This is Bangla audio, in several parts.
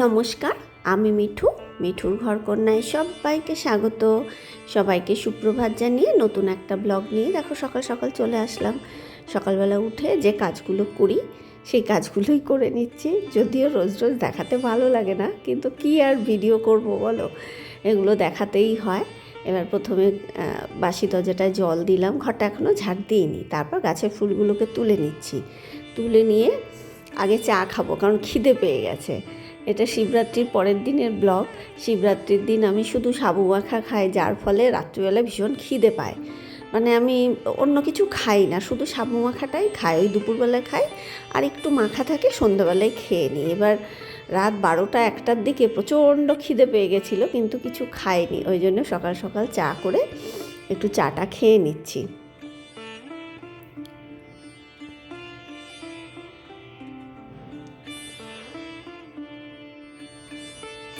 নমস্কার, আমি মিঠু, মিঠুর ঘর কন্যায় সবাইকে স্বাগত। সবাইকে সুপ্রভাত জানিয়ে নতুন একটা ব্লগ নিয়ে দেখো সকাল সকাল চলে আসলাম। সকালবেলা উঠে যে কাজগুলো করি, সেই কাজগুলোই করে নিচ্ছি। যদিও রোজ রোজ দেখাতে ভালো লাগে না, কিন্তু কি আর ভিডিও করব বলো? এগুলো দেখাতেই হয়। এবার প্রথমে বাসি দরজাটায় জল দিলাম, ঘরটা এখনও ঝাড় দিইনি। তারপর গাছের ফুলগুলোকে তুলে নিচ্ছি। তুলে নিয়ে আগে চা খাব, কারণ খিদে পেয়ে গেছে। এটা শিবরাত্রির পরের দিনের ব্লগ। শিবরাত্রির দিন আমি শুধু সাবু মাখা খাই, যার ফলে রাত্রিবেলা ভীষণ খিদে পায়। মানে আমি অন্য কিছু খাই না, শুধু সাবু মাখাটাই খাই, ওই দুপুরবেলায় খাই, আর একটু মাখা থাকে, সন্ধ্যাবেলায় খেয়ে নিই। এবার রাত বারোটা একটার দিকে প্রচণ্ড খিদে পেয়ে গেছিল, কিন্তু কিছু খাইনি, ওই জন্য সকাল সকাল চা করে একটু চাটা খেয়ে নিচ্ছি।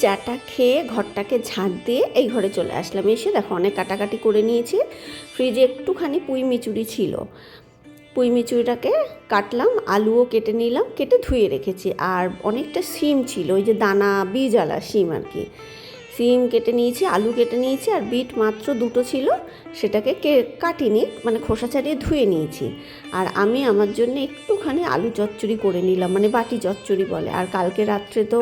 চাটা খেয়ে ঘরটাকে ঝাঁট দিয়ে এই ঘরে চলে আসলাম। এসে দেখো অনেক কাটাকাটি করে নিয়েছি। ফ্রিজে একটুখানি পুঁই মিচুরি ছিল। পুঁই মিচুরিটাকে কাটলাম, আলুও কেটে নিলাম, কেটে ধুয়ে রেখেছি। আর অনেকটা সিম ছিল, ওই যে দানা বীজওয়ালা সিম আর কি। সিম কেটে নিয়েছি, আলু কেটে নিয়েছি, আর বিট মাত্র দুটো ছিল। সেটাকে কে কাটিনি মানে খোসা ছাড়িয়ে ধুয়ে নিয়েছি। আর আমি আমার জন্য একটুখানি আলু চচ্চড়ি করে নিলাম মানে বাটি চচ্চড়ি বলে। আর কালকে রাত্রে তো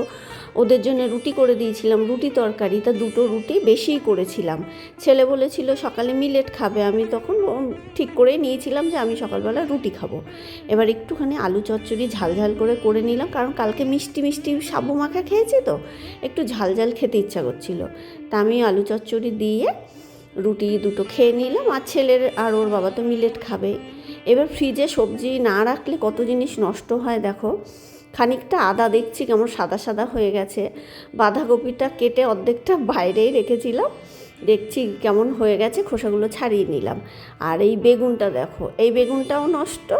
ওদের জন্য রুটি করে দিয়েছিলাম, রুটি তরকারি, তা দুটো রুটি বেশিই করেছিলাম। ছেলে বলেছিল, সকালে মিলেট খাবে। আমি তখন ঠিক করে নিয়েছিলাম যে, আমি সকালবেলা রুটি খাব। এবার একটুখানি আলু চচ্চড়ি ঝাল ঝাল করে করে নিলাম, কারণ কালকে মিষ্টি মিষ্টি সাবু মাখা খেয়েছি তো, একটু ঝাল ঝাল খেতে ইচ্ছা করছিল। তা আমি আলু চচ্চড়ি দিয়ে রুটি দুটো খেয়ে নিলাম, আর ছেলের আর ওর বাবা তো মিলেট খাবে। এবার ফ্রিজে সবজি না রাখলে কত জিনিস নষ্ট হয় দেখো। খানিকটা আদা দেখছি কেমন সাদা সাদা হয়ে গেছে। বাঁধাকপিটা কেটে অর্ধেকটা বাইরেই রেখেছিলাম। দেখছি কেমন হয়ে গেছে, খোসাগুলো ছাড়িয়ে নিলাম। আর এই বেগুনটা দেখো, এই বেগুনটাও নষ্ট,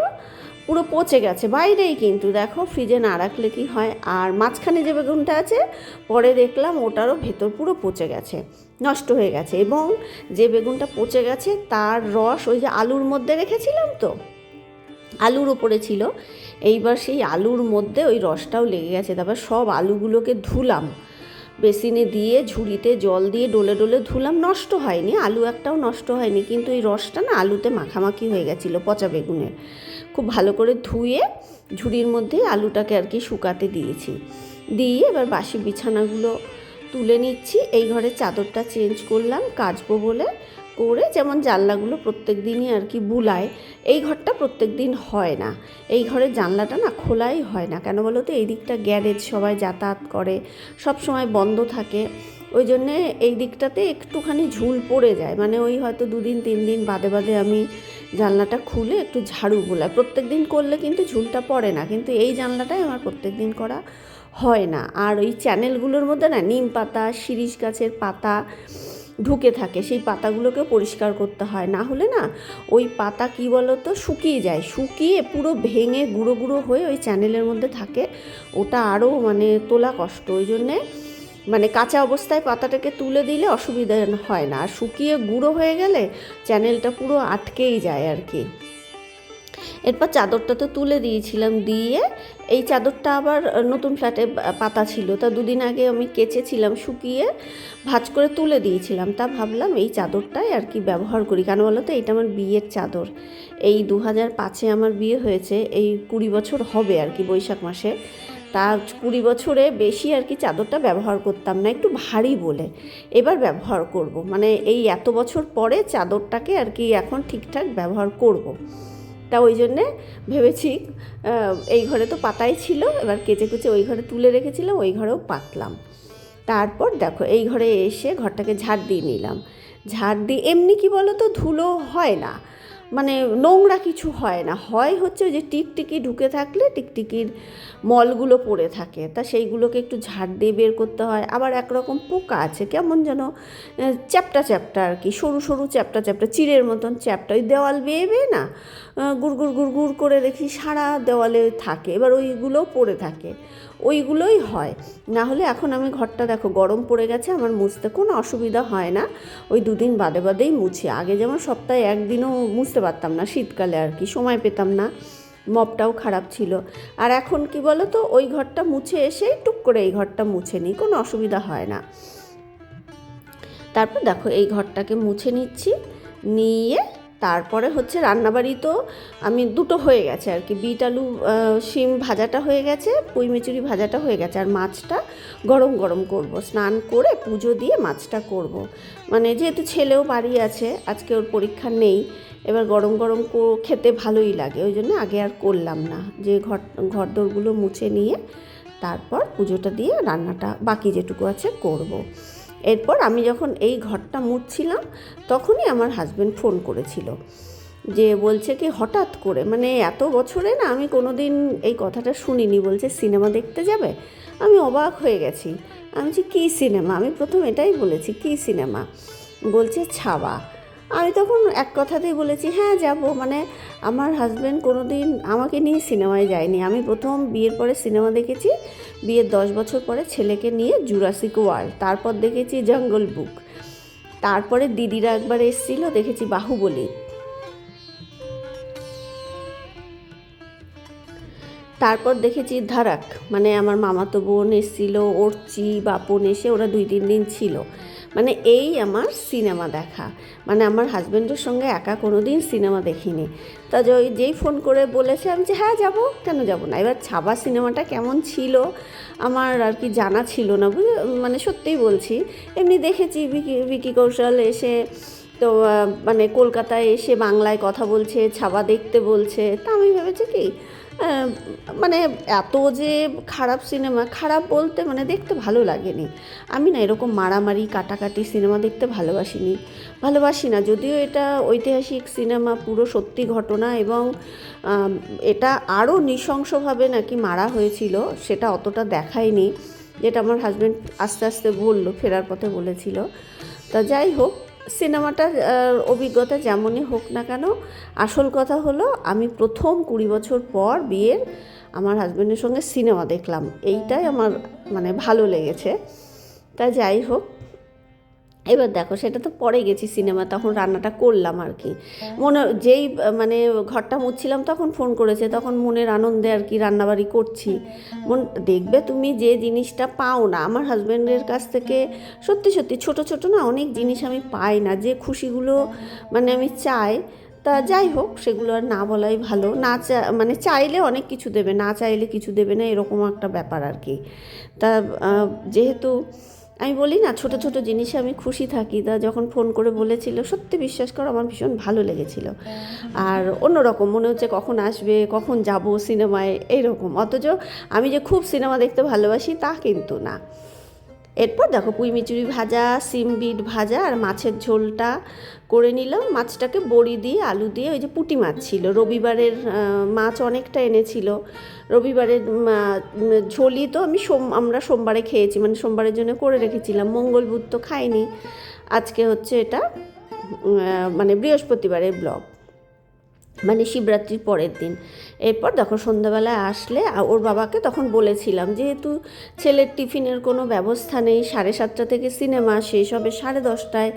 পুরো পচে গেছে, বাইরেই কিন্তু দেখো, ফ্রিজে না রাখলে কি হয়? আর মাঝখানে যে বেগুনটা আছে, পরে দেখলাম ওটারও ভেতর পুরো পচে গেছে, নষ্ট হয়ে গেছে। এবং যে বেগুনটা পচে গেছে, তার রস ওই যে আলুর মধ্যে রেখেছিলাম তো আলুর ওপরে ছিল। এইবার সেই আলুর মধ্যে ওই রসটাও লেগে গেছে। তারপর সব আলুগুলোকে ধুলাম। বেসিনে দিয়ে ঝুড়িতে জল দিয়ে ডলে ডলে ধুলাম। নষ্ট হয়নি। আলু একটাও নষ্ট হয়নি। কিন্তু এই রসটা না আলুতে মাখামাখি হয়ে গেছিল পচা বেগুনের। খুব ভালো করে ধুয়ে ঝুড়ির মধ্যে আলুটাকে আর কি শুকাতে দিয়েছি। দিয়ে এবার বাসি বিছানাগুলো তুলে নিচ্ছি। এই ঘরের চাদরটা চেঞ্জ করলাম। কাচবো বলে করে যেমন জানলাগুলো প্রত্যেক দিনই আর কি বুলায়, এই ঘরটা প্রত্যেক দিন হয় না। এই ঘরের জানলাটা না খোলাই হয় না। কেন বলো তো? এই দিকটা গ্যারেজ, সবাই যাতায়াত করে, সব সময় বন্ধ থাকে। ওই জন্যে এই দিকটাতে একটুখানি ঝুল পড়ে যায়। মানে ওই হয়তো দুদিন, তিন দিন বাদে বাদে আমি জানলাটা খুলে একটু ঝাড়ু বোলাই। প্রত্যেক দিন করলে কিন্তু ঝুলটা পড়ে না। কিন্তু এই জানলাটাই আমার প্রত্যেক দিন করা হয় না। আর ওই চ্যানেলগুলোর মধ্যে না, নিম পাতা, শিরিষ গাছের পাতা ঢুকে থাকে, সেই পাতাগুলোকেও পরিষ্কার করতে হয়। না হলে না, ওই পাতা কি বলো তো শুকিয়ে যায়। শুকিয়ে পুরো ভেঙে গুঁড়ো গুঁড়ো হয়ে ওই চ্যানেলের মধ্যে থাকে। ওটা আরও মানে তোলা কষ্ট। ওই জন্যে মানে কাঁচা অবস্থায় পাতাটাকে তুলে দিলে অসুবিধা হয় না। আর শুকিয়ে গুঁড়ো হয়ে গেলে চ্যানেলটা পুরো আটকেই যায় আর কি। এরপর চাদরটা তো তুলে দিয়েছিলাম দিয়ে এই চাদরটা আবার নতুন ফ্ল্যাটে পাতা ছিল। তা দুদিন আগে আমি কেচেছিলাম, শুকিয়ে ভাঁজ করে তুলে দিয়েছিলাম। তা ভাবলাম এই চাদরটাই আর কি ব্যবহার করি। কেন বলো তো, এইটা আমার বিয়ের চাদর। এই দু হাজার পাঁচে আমার বিয়ে হয়েছে, এই কুড়ি বছর হবে আর কি বৈশাখ মাসে। তা কুড়ি বছরে বেশি আর কি চাদরটা ব্যবহার করতাম না, একটু ভারী বলে। এবার ব্যবহার করব। মানে এই এত বছর পরে চাদরটাকে আর কি এখন ঠিকঠাক ব্যবহার করব। তা ওই জন্যে ভেবেছি এই ঘরে তো পাতাই ছিল, এবার কেচে কুচে ওই ঘরে তুলে রেখেছিলাম, ওই ঘরেও পাতলাম। তারপর দেখো, এই ঘরে এসে ঘরটাকে ঝাড় দিয়ে নিলাম। ঝাড় দিয়ে, এমনি কি বলো তো ধুলো হয় না। মানে নোংরা কিছু হয় না। হয় হচ্ছে যে টিকটিকি ঢুকে থাকলে টিকটিকির মলগুলো পড়ে থাকে। তা সেইগুলোকে একটু ঝাড় দিয়ে বের করতে হয়। আবার একরকম পোকা আছে, কেমন যেন চ্যাপটা চ্যাপটা আর কি, সরু সরু চ্যাপটা চ্যাপটা, চিড়ের মতন চ্যাপটা। ওই দেওয়াল বেয়ে বেয়ে না গুড় গুড় গুড় গুড় করে দেখি সারা দেওয়ালে থাকে। এবার ওইগুলোও পড়ে থাকে। ওইগুলোই হয়। না হলে এখন আমি ঘরটা দেখো গরম পড়ে গেছে, আমার মুছতে কোনো অসুবিধা হয় না। ওই দুদিন বাদে বাদেই মুছি। আগে যেমন সপ্তাহে একদিনও মুছতে পারতাম না, শীতকালে আর কি, সময় পেতাম না। মপটাও খারাপ ছিল। আর এখন কি বলো তো ওই ঘরটা মুছে এসেই টুক করে এই ঘরটা মুছে নিই, কোনো অসুবিধা হয় না। তারপর দেখো এই ঘরটাকে মুছে নিচ্ছি, নিয়ে তারপরে হচ্ছে রান্নাবাড়ি তো আমি দুটো হয়ে গেছে আর কি বিট আলু শিম ভাজাটা হয়ে গেছে, পুঁই মিচুরি ভাজাটা হয়ে গেছে আর মাছটা গরম গরম করব স্নান করে পুজো দিয়ে মাছটা করব। মানে যেহেতু ছেলেও বাড়ি আছে, আজকে ওর পরীক্ষা নেই, এবার গরম গরম খেতে ভালোই লাগে, ওই জন্য আগে আর করলাম না যে ঘর ঘরদোরগুলো মুছে নিয়ে তারপর পুজোটা দিয়ে রান্নাটা বাকি যেটুকু আছে করব। এরপর আমি যখন এই ঘরটা মুছছিলাম, তখনই আমার হাজব্যান্ড ফোন করেছিল। যে বলছে কি, হঠাৎ করে মানে এত বছরে না আমি কোনো দিন এই কথাটা শুনিনি। বলছে, সিনেমা দেখতে যাবে? আমি অবাক হয়ে গেছি। আমি বলছি, কী সিনেমা? আমি প্রথম এটাই বলেছি, কী সিনেমা? বলছে, ছাওয়া। আমি তখন এক কথাতেই বলেছি হ্যাঁ যাব। মানে আমার হাজব্যান্ড কোনো দিন আমাকে নিয়ে সিনেমায় যায়নি। আমি প্রথম বিয়ের পরে সিনেমা দেখেছি, বিয়ের দশ বছর পরে ছেলেকে নিয়ে জুরাসিক ওয়ার্ল্ড তারপর দেখেছি জঙ্গল বুক তারপরে দিদিরা একবার এসেছিল, দেখেছি বাহুবলী তারপর দেখেছি ধারাক মানে আমার মামাতো বোন এসেছিল ওরচি বাপন এসে ওরা দুই তিন দিন ছিল। মানে এই আমার সিনেমা দেখা। মানে আমার হাজব্যান্ডের সঙ্গে একা কোনো দিন সিনেমা দেখিনি। তা ওই যেই ফোন করে বলেছে, আমি যে হ্যাঁ যাব? কেন যাব না? এবার ছাবা সিনেমাটা কেমন ছিল আমার আর কি জানা ছিল না বুঝে মানে সত্যিই বলছি। এমনি দেখেছি বিকি বিকি কৌশল এসে তো মানে কলকাতায় এসে বাংলায় কথা বলছে ছাবা দেখতে বলছে। তা আমি ভেবেছি কি মানে এত যে খারাপ সিনেমা, খারাপ বলতে মানে দেখতে ভালো লাগেনি। আমি না এরকম মারামারি, কাটাকাটি সিনেমা দেখতে ভালোবাসিনি। ভালোবাসি না, যদিও এটা ঐতিহাসিক সিনেমা, পুরো সত্যি ঘটনা এবং এটা আরও নৃশংসভাবে নাকি মারা হয়েছিল, সেটা অতটা দেখায়নি। যেটা আমার হাজব্যান্ড আস্তে আস্তে বলল, ফেরার পথে বলেছিল। তা যাই হোক সিনেমাটার অভিজ্ঞতা যেমনই হোক না কেন, আসল কথা হলো আমি প্রথম কুড়ি বছর পর বিয়ের আমার হাজব্যান্ডের সঙ্গে সিনেমা দেখলাম। এইটাই আমার মানে ভালো লেগেছে। তা যাই হোক এবার দেখো, সেটা তো পরে গেছি সিনেমা, তখন রান্নাটা করলাম আর কি। মনে, যেই মানে ঘরটা মুছছিলাম তখন ফোন করেছে, তখন মনের আনন্দে আর কি রান্নাবাড়ি করছি। মন, দেখবে তুমি যে জিনিসটা পাও না, আমার হাজব্যান্ডের কাছ থেকে সত্যি সত্যি ছোট ছোট না অনেক জিনিস আমি পাই না, যে খুশিগুলো মানে আমি চাই, তা যাই হোক, সেগুলো আর না বলাই ভালো। না চা মানে চাইলে অনেক কিছু দেবে, না চাইলে কিছু দেবে না, এরকম একটা ব্যাপার আর কি। তা যেহেতু আমি বলি না, ছোট ছোট জিনিসে আমি খুশি থাকি। তা যখন ফোন করে বলেছিল, সত্যি বিশ্বাস করো, আমার ভীষণ ভালো লেগেছিল। আর অন্যরকম, মনে হচ্ছে কখন আসবে, কখন যাব সিনেমায়, এইরকম। অথচ আমি যে খুব সিনেমা দেখতে ভালোবাসি তা কিন্তু না। এরপর দেখো পুঁই মিচুরি ভাজা, সিম বিট ভাজা আর মাছের ঝোলটা করে নিলাম। মাছটাকে বড়ি দিয়ে, আলু দিয়ে, ওই যে পুঁটি মাছ ছিল। রবিবারের মাছ অনেকটা এনেছিল। রবিবারের ঝোলই তো আমি সোম, আমরা সোমবারে খেয়েছি মানে সোমবারের জন্য করে রেখেছিলাম। মঙ্গল বুধ তো খাইনি। আজকে হচ্ছে এটা মানে বৃহস্পতিবারের ব্লগ। মানে শিবরাত্রির পরের দিন। এরপর দেখো সন্ধ্যাবেলায় আসলে ওর বাবাকে তখন বলেছিলাম যেহেতু ছেলের টিফিনের কোনো ব্যবস্থা নেই, সাড়ে সাতটা থেকে সিনেমা শেষ হবে সাড়ে দশটায়।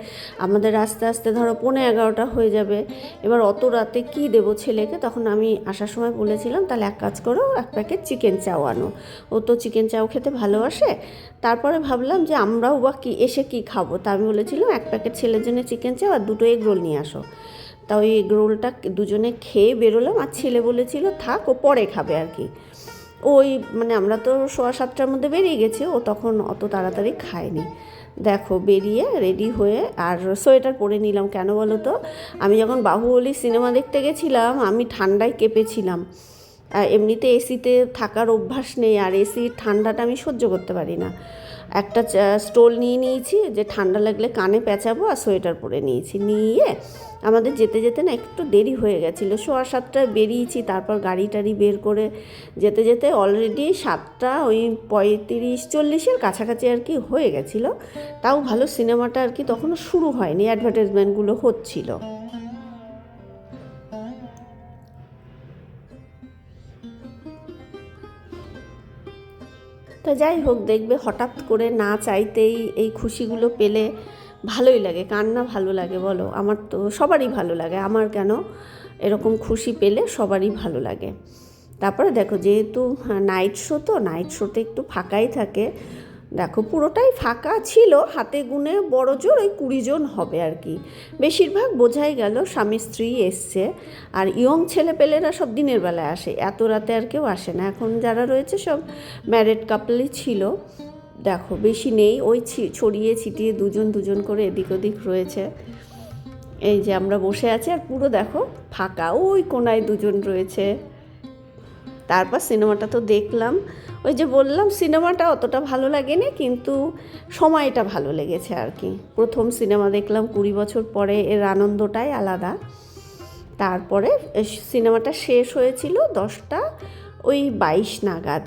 আমাদের আস্তে আস্তে ধরো পৌনে এগারোটা হয়ে যাবে। এবার অত রাতে কি দেবো ছেলেকে? তখন আমি আসার সময় বলেছিলাম, তাহলে এক কাজ করো, এক প্যাকেট চিকেন চাও আনো। ও তো চিকেন চাও খেতে ভালোবাসে। তারপরে ভাবলাম যে, আমরাও বা কি, এসে কি খাব? তা আমি বলেছিলাম, এক প্যাকেট ছেলের জন্য চিকেন চাও আর দুটো এগ রোল নিয়ে আসো। তা ওই এগ রোলটা দুজনে খেয়ে বেরোলাম আর ছেলে বলেছিল, থাক, ও পরে খাবে আর কি। ওই মানে আমরা তো সোয়া সাতটার মধ্যে বেরিয়ে গেছি, ও তখন অত তাড়াতাড়ি খায়নি। দেখো, বেরিয়ে রেডি হয়ে আর সোয়েটার পরে নিলাম। কেন বলো তো? আমি যখন বাহুবলী সিনেমা দেখতে গেছিলাম, আমি ঠান্ডায় কেঁপেছিলাম। এমনিতে এসিতে থাকার অভ্যাস নেই, আর এসির ঠান্ডাটা আমি সহ্য করতে পারি না। একটা স্টোল নিয়ে নিয়েছি যে ঠান্ডা লাগলে কানে পেঁচাবো আর সোয়েটার পরে নিয়েছি। নিয়ে আমাদের যেতে যেতে না একটু দেরি হয়ে গেছিল। সোয়া সাতটায় বেরিয়েছি, তারপর গাড়ি টাড়ি বের করে যেতে যেতে অলরেডি সাতটা ওই পঁয়ত্রিশ চল্লিশের কাছাকাছি আর কি হয়ে গেছিল। তাও ভালো সিনেমাটা আর কি তখনও শুরু হয়নি অ্যাডভার্টাইজমেন্টগুলো হচ্ছিল। তা যাই হোক, দেখবে হঠাৎ করে না চাইতেই এই খুশিগুলো পেলে ভালোই লাগে। কান্না ভালো লাগে বলো? আমার তো সবারই ভালো লাগে। আমার কেন এরকম খুশি পেলে সবারই ভালো লাগে। তারপরে দেখো, যেহেতু নাইট শো তো নাইট শোতে একটু ফাঁকাই থাকে। দেখো, পুরোটাই ফাঁকা ছিল, হাতে গুনে বড় জোর ওই কুড়ি জন হবে আর কি। বেশিরভাগ বোঝাই গেল স্বামী স্ত্রী এসছে, আর ইয়ং ছেলেপেলেরা সব দিনের বেলায় আসে, এত রাতে আর কেউ আসে না। এখন যারা রয়েছে সব ম্যারেড কাপলই ছিল। দেখো, বেশি নেই, ওই ছড়িয়ে ছিটিয়ে দুজন দুজন করে এদিক ওদিক রয়েছে। এই যে আমরা বসে আছি, আর পুরো দেখো ফাঁকা, ওই কোনায় দুজন রয়েছে। তারপর সিনেমাটা তো দেখলাম। ওই যে বললাম, সিনেমাটা অতটা ভালো লাগেনি, কিন্তু সময়টা ভালো লেগেছে আর কি। প্রথম সিনেমা দেখলাম কুড়ি বছর পরে, এর আনন্দটাই আলাদা। তারপরে সিনেমাটা শেষ হয়েছিল দশটা, ওই বাইশ নাগাদ।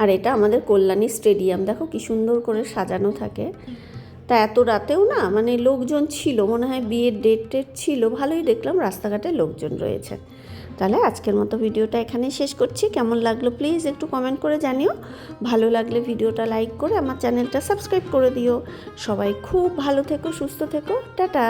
আর এটা আমাদের কল্যাণী স্টেডিয়াম, দেখো কি সুন্দর করে সাজানো থাকে। তা এত রাতেও না মানে লোকজন ছিল, মনে হয় বিয়ের ডেট টেট ছিল, ভালোই দেখলাম রাস্তাঘাটে লোকজন রয়েছে। তাহলে আজকের মতো ভিডিওটা এখানে শেষ করছি। কেমন লাগল প্লিজ একটু কমেন্ট করে জানিও। ভালো লাগলে ভিডিওটা লাইক করে আমার চ্যানেলটা সাবস্ক্রাইব করে দিও। সবাই খুব ভালো থেকো, সুস্থ থেকো, টাটা!